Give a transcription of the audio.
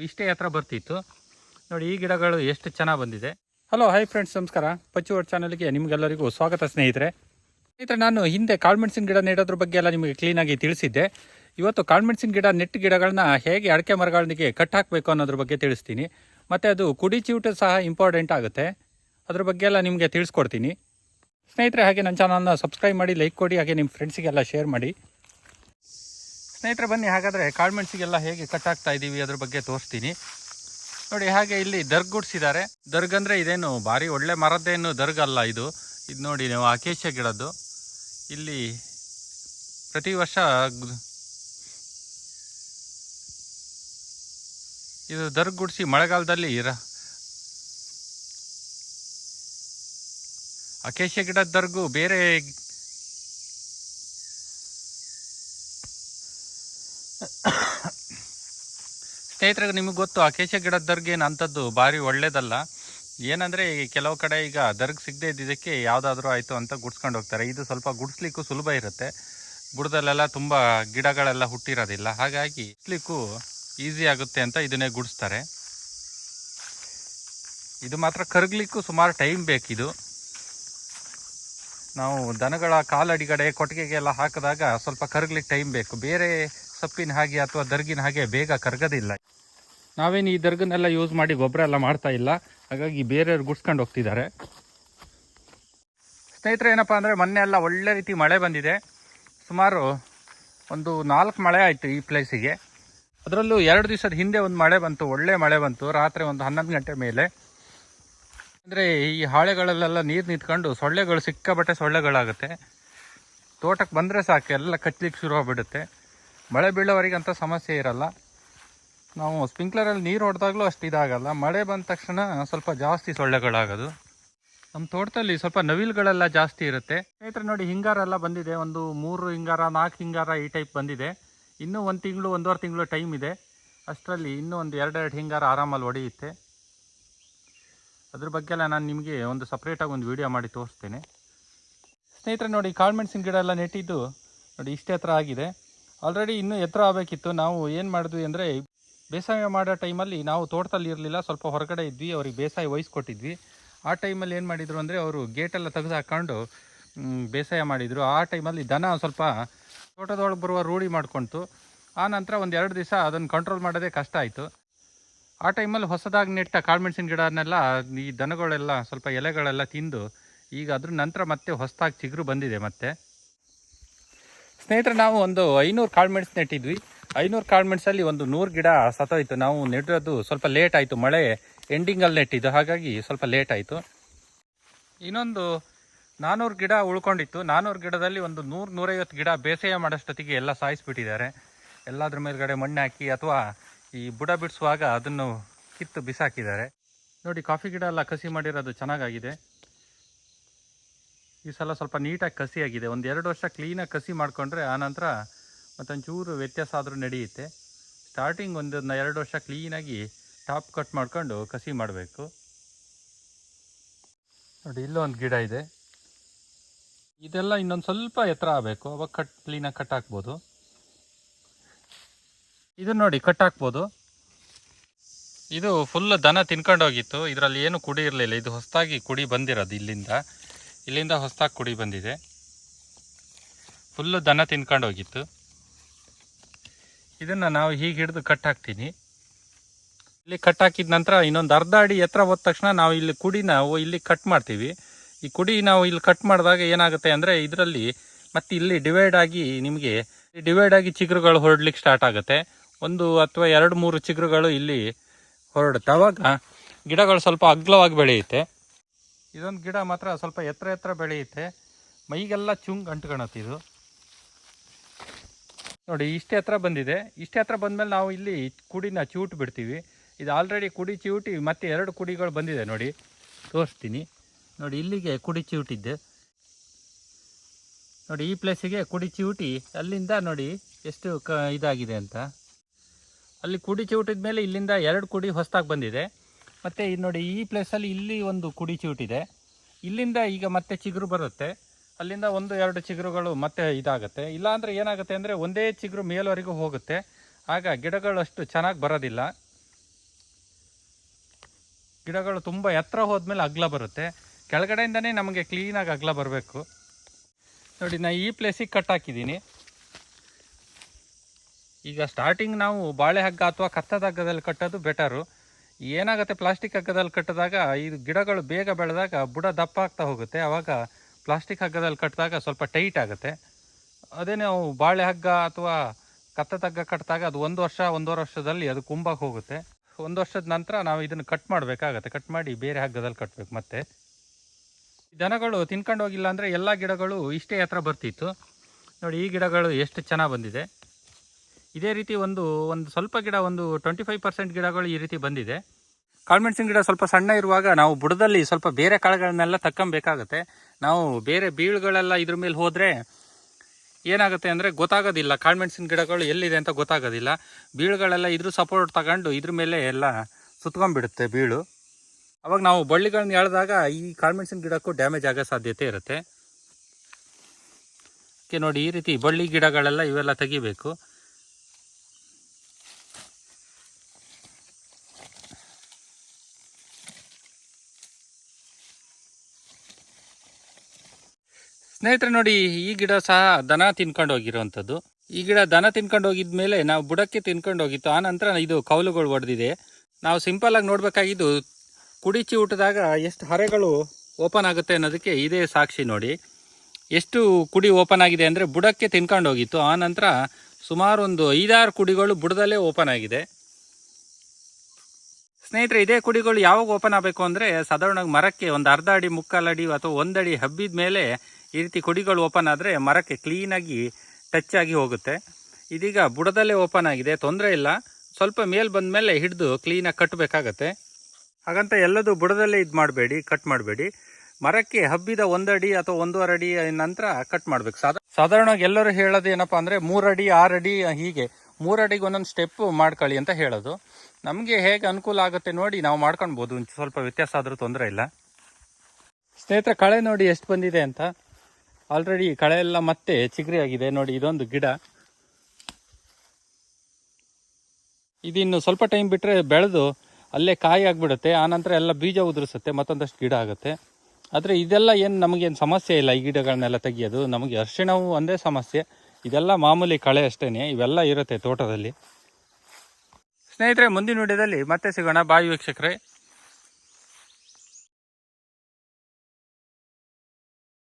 ಇಷ್ಟೇ ಹತ್ರ ಬರ್ತಿತ್ತು. ನೋಡಿ, ಈ ಗಿಡಗಳು ಎಷ್ಟು ಚೆನ್ನಾಗಿ ಬಂದಿದೆ. ಹಲೋ ಹೈ ಫ್ರೆಂಡ್ಸ್ ನಮಸ್ಕಾರ. ಪಚ್ಚುವರ್ ಚಾನಲ್ಗೆ ನಿಮಗೆಲ್ಲರಿಗೂ ಸ್ವಾಗತ ಸ್ನೇಹಿತರೆ. ಸ್ನೇಹಿತರೆ, ನಾನು ಹಿಂದೆ ಕಾಳ್ಮೆಣಸಿನ ಗಿಡ ನೆಡೋದ್ರ ಬಗ್ಗೆ ಎಲ್ಲ ನಿಮಗೆ ಕ್ಲೀನಾಗಿ ತಿಳಿಸಿದ್ದೆ. ಇವತ್ತು ಕಾಳುಮೆಣಸಿನ ಗಿಡ, ನೆಟ್ ಗಿಡಗಳನ್ನ ಹೇಗೆ ಅಡಕೆ ಮರಗಳಿಗೆ ಕಟ್ ಹಾಕಬೇಕು ಅನ್ನೋದ್ರ ಬಗ್ಗೆ ತಿಳಿಸ್ತೀನಿ. ಮತ್ತು ಅದು ಕುಡಿ ಚಿವುಟು ಸಹ ಇಂಪಾರ್ಟೆಂಟ್ ಆಗುತ್ತೆ. ಅದ್ರ ಬಗ್ಗೆ ಎಲ್ಲ ನಿಮಗೆ ತಿಳಿಸ್ಕೊಡ್ತೀನಿ. ಸ್ನೇಹಿತರೆ, ಹಾಗೆ ನನ್ನ ಚಾನಲ್ನ ಸಬ್ಸ್ಕ್ರೈಬ್ ಮಾಡಿ ಲೈಕ್ ಕೊಡಿ, ಹಾಗೆ ನಿಮ್ಮ ಫ್ರೆಂಡ್ಸಿಗೆಲ್ಲ ಶೇರ್ ಮಾಡಿ. ಸ್ನೇಹಿತರೆ, ಬನ್ನಿ. ಹಾಗಾದರೆ ಕಾಳ್ಮೆಣ್ಸಿಗೆಲ್ಲ ಹೇಗೆ ಕಟ್ ಆಗ್ತಾ ಇದ್ದೀವಿ ಅದ್ರ ಬಗ್ಗೆ ತೋರಿಸ್ತೀನಿ. ನೋಡಿ, ಹಾಗೆ ಇಲ್ಲಿ ದರ್ಗ್ ಗುಡ್ಸಿದ್ದಾರೆ. ದರ್ಗ್ ಅಂದರೆ ಇದೇನು ಭಾರಿ ಒಳ್ಳೆ ಮರದ್ದೇನು ದರ್ಗ್ ಅಲ್ಲ ಇದು. ಇದು ನೋಡಿ ನೀವು ಆಕೇಶ ಗಿಡದ್ದು. ಇಲ್ಲಿ ಪ್ರತಿ ವರ್ಷ ಇದು ದರ್ಗ್ ಗುಡ್ಸಿ ಮಳೆಗಾಲದಲ್ಲಿ ಇರ ಅಕೇಶ ಗಿಡದ ದರ್ಗು ಬೇರೆ ಸ್ನೇಹಿತರಿಗೆ ನಿಮಗೆ ಗೊತ್ತು, ಅಕೇಶ ಗಿಡದ ದರ್ಗೇನು ಅಂಥದ್ದು? ಭಾರಿ ಒಳ್ಳೇದಲ್ಲ. ಏನಂದರೆ ಕೆಲವು ಕಡೆ ಈಗ ದರ್ಗ್ ಸಿಗದೆ ಇದ್ದಿದ್ದಕ್ಕೆ ಯಾವುದಾದ್ರೂ ಆಯಿತು ಅಂತ ಗುಡ್ಸ್ಕೊಂಡು ಹೋಗ್ತಾರೆ. ಇದು ಸ್ವಲ್ಪ ಗುಡಿಸ್ಲಿಕ್ಕೂ ಸುಲಭ ಇರುತ್ತೆ. ಬುಡದಲ್ಲೆಲ್ಲ ತುಂಬ ಗಿಡಗಳೆಲ್ಲ ಹುಟ್ಟಿರೋದಿಲ್ಲ. ಹಾಗಾಗಿ ಗುಡಿಸ್ಲಿಕ್ಕೂ ಈಸಿ ಆಗುತ್ತೆ ಅಂತ ಇದನ್ನೇ ಗುಡಿಸ್ತಾರೆ. ಇದು ಮಾತ್ರ ಕರಗ್ಲಿಕ್ಕೂ ಸುಮಾರು ಟೈಮ್ ಬೇಕಿದು. ನಾವು ದನಗಳ ಕಾಲಡಿಗಡೆ ಕೊಟ್ಟಿಗೆಗೆಲ್ಲ ಹಾಕಿದಾಗ ಸ್ವಲ್ಪ ಕರಗ್ಲಿಕ್ಕೆ ಟೈಮ್ ಬೇಕು. ಬೇರೆ ಸೊಪ್ಪಿನ ಹಾಗೆ ಅಥವಾ ದರ್ಗಿನ ಹಾಗೆ ಬೇಗ ಕರಗೋದಿಲ್ಲ. ನಾವೇನು ಈ ದರ್ಗನ್ನೆಲ್ಲ ಯೂಸ್ ಮಾಡಿ ಗೊಬ್ಬರ ಎಲ್ಲ ಮಾಡ್ತಾ ಇಲ್ಲ. ಹಾಗಾಗಿ ಬೇರೆಯವ್ರು ಗುಡ್ಸ್ಕೊಂಡು ಹೋಗ್ತಿದ್ದಾರೆ. ಸ್ನೇಹಿತರೆ ಏನಪ್ಪ ಅಂದರೆ ಮೊನ್ನೆ ಎಲ್ಲ ಒಳ್ಳೆ ರೀತಿ ಮಳೆ ಬಂದಿದೆ. ಸುಮಾರು ಒಂದು ನಾಲ್ಕು ಮಳೆ ಆಯಿತು ಈ ಪ್ಲೇಸಿಗೆ ಅದರಲ್ಲೂ ಎರಡು ದಿವಸದ ಹಿಂದೆ ಒಂದು ಮಳೆ ಬಂತು ಒಳ್ಳೆ ಮಳೆ ಬಂತು ರಾತ್ರಿ ಒಂದು ಹನ್ನೊಂದು ಗಂಟೆ ಮೇಲೆ. ಅಂದರೆ ಈ ಹಾಳೆಗಳಲ್ಲೆಲ್ಲ ನೀರು ನಿಂತ್ಕೊಂಡು ಸೊಳ್ಳೆಗಳು ಸಿಕ್ಕಾಬಟ್ಟೆ ಸೊಳ್ಳೆಗಳಾಗುತ್ತೆ. ತೋಟಕ್ಕೆ ಬಂದರೆ ಸಾಕು ಎಲ್ಲ ಕಚ್ಚಲಿಕ್ಕೆ ಶುರು ಆಗ್ಬಿಡುತ್ತೆ. ಮಳೆ ಬೀಳೋವರೆಗೆ ಅಂಥ ಸಮಸ್ಯೆ ಇರಲ್ಲ. ನಾವು ಸ್ಪ್ರಿಂಕ್ಲರಲ್ಲಿ ನೀರು ಹೊಡೆದಾಗಲೂ ಅಷ್ಟು ಇದಾಗಲ್ಲ. ಮಳೆ ಬಂದ ತಕ್ಷಣ ಸ್ವಲ್ಪ ಜಾಸ್ತಿ ಸೊಳ್ಳೆಗಳಾಗೋದು. ನಮ್ಮ ತೋಟದಲ್ಲಿ ಸ್ವಲ್ಪ ನವಿಲುಗಳೆಲ್ಲ ಜಾಸ್ತಿ ಇರುತ್ತೆ. ಸ್ನೇಹಿತರೆ, ನೋಡಿ, ಹಿಂಗಾರ ಎಲ್ಲ ಬಂದಿದೆ. ಒಂದು ಮೂರು ಹಿಂಗಾರ, ನಾಲ್ಕು ಹಿಂಗಾರ ಈ ಟೈಪ್ ಬಂದಿದೆ. ಇನ್ನೂ ಒಂದು ತಿಂಗಳು, ಒಂದೂವರೆ ತಿಂಗಳು ಟೈಮ್ ಇದೆ. ಅಷ್ಟರಲ್ಲಿ ಇನ್ನೂ ಒಂದು ಎರಡೆರಡು ಹಿಂಗಾರ ಆರಾಮಲ್ಲಿ ಹೊಡೆಯುತ್ತೆ ಅದ್ರ ಬಗ್ಗೆ ಎಲ್ಲ ನಾನು ನಿಮಗೆ ಒಂದು ಸಪ್ರೇಟಾಗಿ ಒಂದು ವಿಡಿಯೋ ಮಾಡಿ ತೋರಿಸ್ತೇನೆ. ಸ್ನೇಹಿತರೆ, ನೋಡಿ, ಕಾಳುಮೆಣಸಿನ ಗಿಡ ಎಲ್ಲ ನೆಟ್ಟಿದ್ದು ನೋಡಿ ಇಷ್ಟೇ ಹತ್ರ ಆಗಿದೆ. ಆಲ್ರೆಡಿ ಇನ್ನೂ ಎತ್ತರ ಆಗಬೇಕಿತ್ತು. ನಾವು ಏನು ಮಾಡಿದ್ವಿ ಅಂದರೆ, ಬೇಸಾಯ ಮಾಡೋ ಟೈಮಲ್ಲಿ ನಾವು ತೋಟದಲ್ಲಿ ಇರಲಿಲ್ಲ, ಸ್ವಲ್ಪ ಹೊರಗಡೆ ಇದ್ವಿ, ಅವ್ರಿಗೆ ಬೇಸಾಯ ವಹಿಸ್ಕೊಟ್ಟಿದ್ವಿ. ಆ ಟೈಮಲ್ಲಿ ಏನು ಮಾಡಿದರು ಅಂದರೆ, ಅವರು ಗೇಟೆಲ್ಲ ತೆಗೆದು ಹಾಕ್ಕೊಂಡು ಬೇಸಾಯ ಮಾಡಿದರು. ಆ ಟೈಮಲ್ಲಿ ದನ ಸ್ವಲ್ಪ ತೋಟದೊಳಗೆ ಬರುವ ರೂಢಿ ಮಾಡ್ಕೊಳ್ತು ಆ ನಂತರ ಒಂದು ಎರಡು ದಿವಸ ಅದನ್ನು ಕಂಟ್ರೋಲ್ ಮಾಡೋದೇ ಕಷ್ಟ ಆಯಿತು. ಆ ಟೈಮಲ್ಲಿ ಹೊಸದಾಗಿ ನೆಟ್ಟ ಕಾಳುಮೆಣಸಿನ ಗಿಡನೆಲ್ಲ, ಈ ದನಗಳೆಲ್ಲ, ಸ್ವಲ್ಪ ಎಲೆಗಳೆಲ್ಲ ತಿಂದು, ಈಗ ಅದ್ರ ನಂತರ ಮತ್ತೆ ಹೊಸದಾಗಿ ಚಿಗುರು ಬಂದಿದೆ ಮತ್ತೆ. ಸ್ನೇಹಿತರೆ, ನಾವು ಒಂದು ಐನೂರು ಕಾಳುಮೆಣಸು ನೆಟ್ಟಿದ್ವಿ. ಐನೂರು ಕಾಳುಮೆಣಸಲ್ಲಿ ಒಂದು ನೂರು ಗಿಡ ಸತ್ತೋಯ್ತು. ನಾವು ನೆಟ್ಟಿರೋದು ಸ್ವಲ್ಪ ಲೇಟ್ ಆಯಿತು. ಮಳೆ ಎಂಡಿಂಗಲ್ಲಿ ನೆಟ್ಟಿದ್ದು. ಹಾಗಾಗಿ ಸ್ವಲ್ಪ ಲೇಟ್ ಆಯಿತು. ಇನ್ನೊಂದು ನಾನ್ನೂರು ಗಿಡ ಉಳ್ಕೊಂಡಿತ್ತು. ನಾನ್ನೂರು ಗಿಡದಲ್ಲಿ ಒಂದು ನೂರು ನೂರೈವತ್ತು ಗಿಡ ಬೇಸಾಯ ಮಾಡೋಷ್ಟೊತ್ತಿಗೆ ಎಲ್ಲ ಸಾಯಿಸ್ಬಿಟ್ಟಿದ್ದಾರೆ. ಎಲ್ಲಾದ್ರ ಮೇಲ್ಗಡೆ ಮಣ್ಣು ಹಾಕಿ ಅಥವಾ ಈ ಬುಡ ಬಿಡಿಸುವಾಗ ಅದನ್ನು ಕಿತ್ತು ಬಿಸಾಕಿದ್ದಾರೆ. ನೋಡಿ, ಕಾಫಿ ಗಿಡ ಎಲ್ಲ ಕಸಿ ಮಾಡಿರೋದು ಚೆನ್ನಾಗಾಗಿದೆ. ಈ ಸಲ ಸ್ವಲ್ಪ ನೀಟಾಗಿ ಕಸಿ ಆಗಿದೆ. ಒಂದು ಎರಡು ವರ್ಷ ಕ್ಲೀನಾಗಿ ಕಸಿ ಮಾಡಿಕೊಂಡ್ರೆ ಆನಂತರ ಮತ್ತೊಂಚೂರು ವ್ಯತ್ಯಾಸ ಆದರೂ ನಡೆಯುತ್ತೆ. ಸ್ಟಾರ್ಟಿಂಗ್ ಒಂದು ಎರಡು ವರ್ಷ ಕ್ಲೀನಾಗಿ ಟಾಪ್ ಕಟ್ ಮಾಡ್ಕೊಂಡು ಕಸಿ ಮಾಡಬೇಕು. ನೋಡಿ ಇಲ್ಲೊಂದು ಗಿಡ ಇದೆ. ಇದೆಲ್ಲ ಇನ್ನೊಂದು ಸ್ವಲ್ಪ ಎತ್ತರ ಆಗಬೇಕು. ಅವಾಗ ಕಟ್ ಕ್ಲೀನಾಗಿ ಕಟ್ ಹಾಕ್ಬೋದು. ಇದು ನೋಡಿ ಕಟ್ ಹಾಕ್ಬೋದು. ಇದು ಫುಲ್ ದನ ತಿನ್ಕೊಂಡು ಹೋಗಿತ್ತು ಇದರಲ್ಲಿ ಏನು ಕುಡಿ ಇರಲಿಲ್ಲ. ಇದು ಹೊಸದಾಗಿ ಕುಡಿ ಬಂದಿರೋದು ಇಲ್ಲಿಂದ. ಇಲ್ಲಿಂದ ಹೊಸದಾಗಿ ಕುಡಿ ಬಂದಿದೆ. ಫುಲ್ಲು ದನ ತಿನ್ಕೊಂಡು ಹೋಗಿತ್ತು. ಇದನ್ನು ನಾವು ಹೀಗೆ ಹಿಡಿದು ಕಟ್ ಹಾಕ್ತೀನಿ. ಇಲ್ಲಿ ಕಟ್ ಹಾಕಿದ ನಂತರ ಇನ್ನೊಂದು ಅರ್ಧ ಅಡಿ ಎತ್ತರ ಹೋದ ತಕ್ಷಣ ನಾವು ಇಲ್ಲಿ ಕುಡಿ ನಾವು ಇಲ್ಲಿ ಕಟ್ ಮಾಡ್ತೀವಿ. ಈ ಕುಡಿ ನಾವು ಇಲ್ಲಿ ಕಟ್ ಮಾಡಿದಾಗ ಏನಾಗುತ್ತೆ ಅಂದರೆ ಇದರಲ್ಲಿ ಮತ್ತೆ ಇಲ್ಲಿ ಡಿವೈಡ್ ಆಗಿ ನಿಮಗೆ ಡಿವೈಡ್ ಆಗಿ ಚಿಗುರುಗಳು ಹೊರಡ್ಲಿಕ್ಕೆ ಸ್ಟಾರ್ಟ್ ಆಗುತ್ತೆ. ಒಂದು ಅಥವಾ ಎರಡು ಮೂರು ಚಿಗುರುಗಳು ಇಲ್ಲಿ ಹೊರಡುತ್ತೆ ಅವಾಗ ಗಿಡಗಳು ಸ್ವಲ್ಪ ಅಗ್ಲವಾಗಿ ಬೆಳೆಯುತ್ತೆ. ಇದೊಂದು ಗಿಡ ಮಾತ್ರ ಸ್ವಲ್ಪ ಎತ್ತರ ಎತ್ತರ ಬೆಳೆಯುತ್ತೆ. ಮೈಗೆಲ್ಲ ಚುಂಗ್ ಅಂಟ್ಕೊಳತ್ತೆ ಇದು. ನೋಡಿ, ಇಷ್ಟೇ ಹತ್ರ ಬಂದಿದೆ. ಇಷ್ಟೇ ಹತ್ರ ಬಂದಮೇಲೆ ನಾವು ಇಲ್ಲಿ ಕುಡಿನ ಚೂಟ್ ಬಿಡ್ತೀವಿ. ಇದು ಆಲ್ರೆಡಿ ಕುಡಿ ಚಿವುಟಿ, ಮತ್ತೆ ಎರಡು ಕುಡಿಗಳು ಬಂದಿದೆ ನೋಡಿ. ತೋರಿಸ್ತೀನಿ. ನೋಡಿ, ಇಲ್ಲಿಗೆ ಕುಡಿ ಚಿವುಟಿದ್ದೆ ನೋಡಿ, ಈ ಪ್ಲೇಸಿಗೆ ಕುಡಿ ಚಿವುಟಿ, ಅಲ್ಲಿಂದ ನೋಡಿ ಎಷ್ಟು ಕ ಇದಾಗಿದೆ ಅಂತ. ಅಲ್ಲಿ ಕುಡಿ ಚಿವುಟಿದ ಮೇಲೆ ಇಲ್ಲಿಂದ ಎರಡು ಕುಡಿ ಹೊಸ್ದಾಗಿ ಬಂದಿದೆ. ಮತ್ತು ಇಲ್ಲಿ ನೋಡಿ ಈ ಪ್ಲೇಸಲ್ಲಿ ಇಲ್ಲಿ ಒಂದು ಕುಡಿ ಚಿವುಟಿದೆ ಇಲ್ಲಿಂದ ಈಗ ಮತ್ತೆ ಚಿಗುರು ಬರುತ್ತೆ. ಅಲ್ಲಿಂದ ಒಂದು, ಎರಡು ಚಿಗುರುಗಳು ಮತ್ತೆ ಇದಾಗುತ್ತೆ. ಇಲ್ಲಾಂದರೆ ಏನಾಗುತ್ತೆ ಅಂದರೆ ಒಂದೇ ಚಿಗುರು ಮೇಲ್ವರೆಗೂ ಹೋಗುತ್ತೆ. ಆಗ ಗಿಡಗಳು ಅಷ್ಟು ಚೆನ್ನಾಗಿ ಬರೋದಿಲ್ಲ. ಗಿಡಗಳು ತುಂಬ ಎತ್ತರ ಹೋದ್ಮೇಲೆ ಅಗ್ಲ ಬರುತ್ತೆ. ಕೆಳಗಡೆಯಿಂದನೇ ನಮಗೆ ಕ್ಲೀನಾಗಿ ಅಗ್ಲ ಬರಬೇಕು. ನೋಡಿ, ನಾ ಈ ಪ್ಲೇಸಿಗೆ ಕಟ್ ಹಾಕಿದ್ದೀನಿ. ಈಗ ಸ್ಟಾರ್ಟಿಂಗ್ ನಾವು ಬಾಳೆ ಹಗ್ಗ ಅಥವಾ ಕತ್ತದ ಹಗ್ಗದಲ್ಲಿ ಕಟ್ಟೋದು ಬೆಟರು ಏನಾಗುತ್ತೆ? ಪ್ಲಾಸ್ಟಿಕ್ ಹಗ್ಗದಲ್ಲಿ ಕಟ್ಟಿದಾಗ ಇದು ಗಿಡಗಳು ಬೇಗ ಬೆಳೆದಾಗ ಬುಡ ದಪ್ಪ ಆಗ್ತಾ ಹೋಗುತ್ತೆ. ಆವಾಗ ಪ್ಲಾಸ್ಟಿಕ್ ಹಗ್ಗದಲ್ಲಿ ಕಟ್ಟಿದಾಗ ಸ್ವಲ್ಪ ಟೈಟ್ ಆಗುತ್ತೆ. ಅದೇ ನಾವು ಬಾಳೆ ಹಗ್ಗ ಅಥವಾ ಕತ್ತದ ಹಗ್ಗ ಕಟ್ಟಿದಾಗ ಅದು ಒಂದು ವರ್ಷ, ಒಂದೂವರೆ ವರ್ಷದಲ್ಲಿ ಅದು ಕುಂಬಕ್ಕೆ ಹೋಗುತ್ತೆ. ಒಂದು ವರ್ಷದ ನಂತರ ನಾವು ಇದನ್ನು ಕಟ್ ಮಾಡಬೇಕಾಗತ್ತೆ. ಕಟ್ ಮಾಡಿ ಬೇರೆ ಹಗ್ಗದಲ್ಲಿ ಕಟ್ಟಬೇಕು ಮತ್ತೆ. ದನಗಳು ತಿನ್ಕೊಂಡು ಹೋಗಿಲ್ಲ ಅಂದರೆ ಎಲ್ಲ ಗಿಡಗಳು ಇಷ್ಟೇ ಹತ್ರ ಬರ್ತಿತ್ತು. ನೋಡಿ ಈ ಗಿಡಗಳು ಎಷ್ಟು ಚೆನ್ನಾಗಿ ಬಂದಿದೆ. ಇದೇ ರೀತಿ ಒಂದು ಒಂದು ಸ್ವಲ್ಪ ಗಿಡ, ಒಂದು ಟ್ವೆಂಟಿ ಫೈವ್ ಪರ್ಸೆಂಟ್ ಗಿಡಗಳು ಈ ರೀತಿ ಬಂದಿದೆ. ಕಾಳುಮೆಣಸಿನ ಗಿಡ ಸ್ವಲ್ಪ ಸಣ್ಣ ಇರುವಾಗ ನಾವು ಬುಡದಲ್ಲಿ ಸ್ವಲ್ಪ ಬೇರೆ ಕಾಳುಗಳನ್ನೆಲ್ಲ ತಕ್ಕಂಬೇಕಾಗತ್ತೆ. ನಾವು ಬೇರೆ ಬೀಳುಗಳೆಲ್ಲ ಇದ್ರ ಮೇಲೆ ಹೋದರೆ ಏನಾಗುತ್ತೆ ಅಂದರೆ ಗೊತ್ತಾಗೋದಿಲ್ಲ. ಕಾಳುಮೆಣಸಿನ ಗಿಡಗಳು ಎಲ್ಲಿದೆ ಅಂತ ಗೊತ್ತಾಗೋದಿಲ್ಲ. ಬೀಳುಗಳೆಲ್ಲ ಇದ್ರ ಸಪೋರ್ಟ್ ತಗೊಂಡು ಇದ್ರ ಮೇಲೆ ಎಲ್ಲ ಸುತ್ಕೊಂಡ್ಬಿಡುತ್ತೆ ಬೀಳು. ಅವಾಗ ನಾವು ಬಳ್ಳಿಗಳನ್ನ ಎಳೆದಾಗ ಈ ಕಾಳುಮೆಣಸಿನ ಗಿಡಕ್ಕೂ ಡ್ಯಾಮೇಜ್ ಆಗೋ ಸಾಧ್ಯತೆ ಇರುತ್ತೆ. ಓಕೆ ನೋಡಿ ಈ ರೀತಿ ಬಳ್ಳಿ ಗಿಡಗಳೆಲ್ಲ ಇವೆಲ್ಲ ತೆಗಿಬೇಕು. ಸ್ನೇಹಿತರೆ ನೋಡಿ, ಈ ಗಿಡ ಸಹ ದನ ತಿನ್ಕೊಂಡು ಹೋಗಿರುವಂಥದ್ದು. ಈ ಗಿಡ ದನ ತಿನ್ಕೊಂಡು ಹೋಗಿದ್ಮೇಲೆ ನಾವು ಬುಡಕ್ಕೆ ತಿನ್ಕೊಂಡು ಹೋಗಿತ್ತು. ಆ ನಂತರ ಇದು ಕೌಲುಗಳು ಹೊಡೆದಿದೆ ನಾವು ಸಿಂಪಲ್ ಆಗಿ ನೋಡಬೇಕಾಗಿದ್ದು, ಕುಡಿಚಿ ಊಟದಾಗ ಎಷ್ಟು ಹರೆಗಳು ಓಪನ್ ಆಗುತ್ತೆ ಅನ್ನೋದಕ್ಕೆ ಇದೇ ಸಾಕ್ಷಿ ನೋಡಿ. ಎಷ್ಟು ಕುಡಿ ಓಪನ್ ಆಗಿದೆ ಅಂದರೆ ಬುಡಕ್ಕೆ ತಿನ್ಕೊಂಡು ಹೋಗಿತ್ತು. ಆ ನಂತರ ಸುಮಾರು ಒಂದು ಐದಾರು ಕುಡಿಗಳು ಬುಡದಲ್ಲೇ ಓಪನ್ ಆಗಿದೆ. ಸ್ನೇಹಿತರೆ, ಇದೇ ಕುಡಿಗಳು ಯಾವಾಗ ಓಪನ್ ಆಗಬೇಕು ಅಂದರೆ ಸಾಧಾರಣವಾಗಿ ಮರಕ್ಕೆ ಒಂದು ಅರ್ಧ ಅಡಿ, ಮುಕ್ಕಾಲು ಅಡಿ ಅಥವಾ ಒಂದಡಿ ಹಬ್ಬಿದ ಮೇಲೆ ಈ ರೀತಿ ಕುಡಿಗಳು ಓಪನ್ ಆದರೆ ಮರಕ್ಕೆ ಕ್ಲೀನಾಗಿ ಟಚ್ ಆಗಿ ಹೋಗುತ್ತೆ. ಇದೀಗ ಬುಡದಲ್ಲೇ ಓಪನ್ ಆಗಿದೆ, ತೊಂದರೆ ಇಲ್ಲ. ಸ್ವಲ್ಪ ಮೇಲೆ ಬಂದ ಮೇಲೆ ಹಿಡಿದು ಕ್ಲೀನಾಗಿ ಕಟ್ಟಬೇಕಾಗತ್ತೆ ಹಾಗಂತ ಎಲ್ಲದೂ ಬುಡದಲ್ಲೇ ಇದು ಮಾಡಬೇಡಿ ಕಟ್ ಮಾಡಬೇಡಿ. ಮರಕ್ಕೆ ಹಬ್ಬಿದ ಒಂದಡಿ ಅಥವಾ ಒಂದೂವರೆ ಅಡಿ ನಂತರ ಕಟ್ ಮಾಡಬೇಕು. ಸಾಧಾ ಸಾಧಾರಣವಾಗಿ ಎಲ್ಲರೂ ಹೇಳೋದು ಏನಪ್ಪ ಅಂದರೆ ಮೂರಡಿ ಆರಡಿ ಹೀಗೆ. ಮೂರಡಿಗೆ ಒಂದೊಂದು ಸ್ಟೆಪ್ ಮಾಡ್ಕೊಳ್ಳಿ ಅಂತ ಹೇಳೋದು. ನಮಗೆ ಹೇಗೆ ಅನುಕೂಲ ಆಗುತ್ತೆ ನೋಡಿ ನಾವು ಮಾಡ್ಕೊಳ್ಬೋದು ಸ್ವಲ್ಪ ವ್ಯತ್ಯಾಸ ಆದರೂ ತೊಂದರೆ ಇಲ್ಲ. ಸ್ನೇಹಿತರೆ, ಕಳೆ ನೋಡಿ ಎಷ್ಟು ಬಂದಿದೆ ಅಂತ. ಆಲ್ರೆಡಿ ಕಳೆ ಎಲ್ಲ ಮತ್ತೆ ಚಿಗರಿ ಆಗಿದೆ. ನೋಡಿ ಇದೊಂದು ಗಿಡ. ಇದಿನ್ನು ಸ್ವಲ್ಪ ಟೈಮ್ ಬಿಟ್ಟರೆ ಬೆಳೆದು ಅಲ್ಲೇ ಕಾಯಿ ಆಗಿಬಿಡುತ್ತೆ. ಆನಂತರ ಎಲ್ಲ ಬೀಜ ಉದುರಿಸುತ್ತೆ. ಮತ್ತೊಂದಷ್ಟು ಗಿಡ ಆಗುತ್ತೆ. ಆದರೆ ಇದೆಲ್ಲ ಏನು ನಮಗೇನು ಸಮಸ್ಯೆ ಇಲ್ಲ ಈ ಗಿಡಗಳನ್ನೆಲ್ಲ ತೆಗಿಯೋದು. ನಮಗೆ ಅರಿಶಿಣವು ಒಂದೇ ಸಮಸ್ಯೆ. ಇದೆಲ್ಲ ಮಾಮೂಲಿ ಕಳೆ ಅಷ್ಟೇ ಇವೆಲ್ಲ ಇರುತ್ತೆ ತೋಟದಲ್ಲಿ. ಸ್ನೇಹಿತರೆ ಮುಂದಿನ ವಿಡಿಯೋದಲ್ಲಿ ಮತ್ತೆ ಸಿಗೋಣ. ಬಾಯಿ ವೀಕ್ಷಕರೇ.